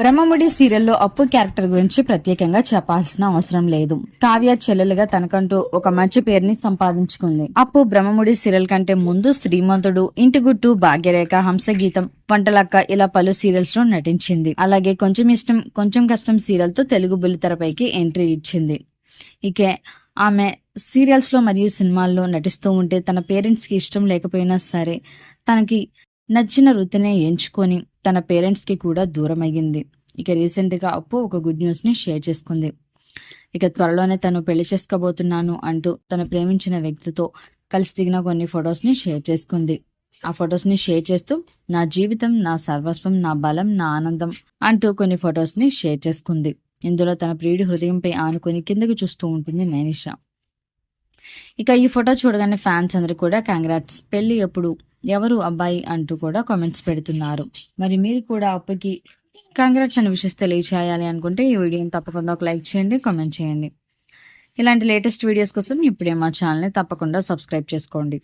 బ్రహ్మముడి సీరియల్లో అప్పు క్యారెక్టర్ గురించి ప్రత్యేకంగా చెప్పాల్సిన అవసరం లేదు. కావ్య చెల్లెలుగా తనకంటూ ఒక మంచి పేరుని సంపాదించుకుంది. అప్పు బ్రహ్మముడి సీరియల్ కంటే ముందు శ్రీమంతుడు ఇంటి గుట్టు భాగ్యరేఖ హంసగీతం వంటలక్క ఇలా పలు సీరియల్స్లో నటించింది. అలాగే కొంచెం ఇష్టం కొంచెం కష్టం సీరియల్తో తెలుగు బుల్లితెరపైకి ఎంట్రీ ఇచ్చింది. ఇకే ఆమె సీరియల్స్లో మరియు సినిమాల్లో నటిస్తూ ఉంటే తన పేరెంట్స్కి ఇష్టం లేకపోయినా సరే తనకి నచ్చిన వృత్తినే ఎంచుకొని తన పేరెంట్స్కి కూడా దూరం అయ్యింది ఇక రీసెంట్గా అప్పు ఒక గుడ్ న్యూస్ని షేర్ చేసుకుంది. ఇక త్వరలోనే తను పెళ్ళి చేసుకోబోతున్నాను అంటూ తను ప్రేమించిన వ్యక్తితో కలిసి దిగిన కొన్ని ఫొటోస్ని షేర్ చేసుకుంది. ఆ ఫొటోస్ని షేర్ చేస్తూ నా జీవితం నా సర్వస్వం నా బలం నా ఆనందం అంటూ కొన్ని ఫొటోస్ని షేర్ చేసుకుంది. ఇందులో తన ప్రియుడి హృదయంపై ఆనుకొని కిందకు చూస్తూ ఉంటుంది నైనిషా ఇక ఈ ఫోటో చూడగానే ఫ్యాన్స్ అందరూ కూడా కంగ్రాట్స్ పెళ్ళి ఎప్పుడు? ఎవరు అబ్బాయి అంటూ కూడా కామెంట్స్ పెడుతున్నారు. మరి మీరు కూడా అప్పటికి కంగ్రాట్స్ అని విషయం తెలియచేయాలి అనుకుంటే ఈ వీడియోని తప్పకుండా ఒక లైక్ చేయండి కామెంట్ చేయండి. ఇలాంటి లేటెస్ట్ వీడియోస్ కోసం ఇప్పుడే మా ఛానల్ని తప్పకుండా సబ్స్క్రైబ్ చేసుకోండి.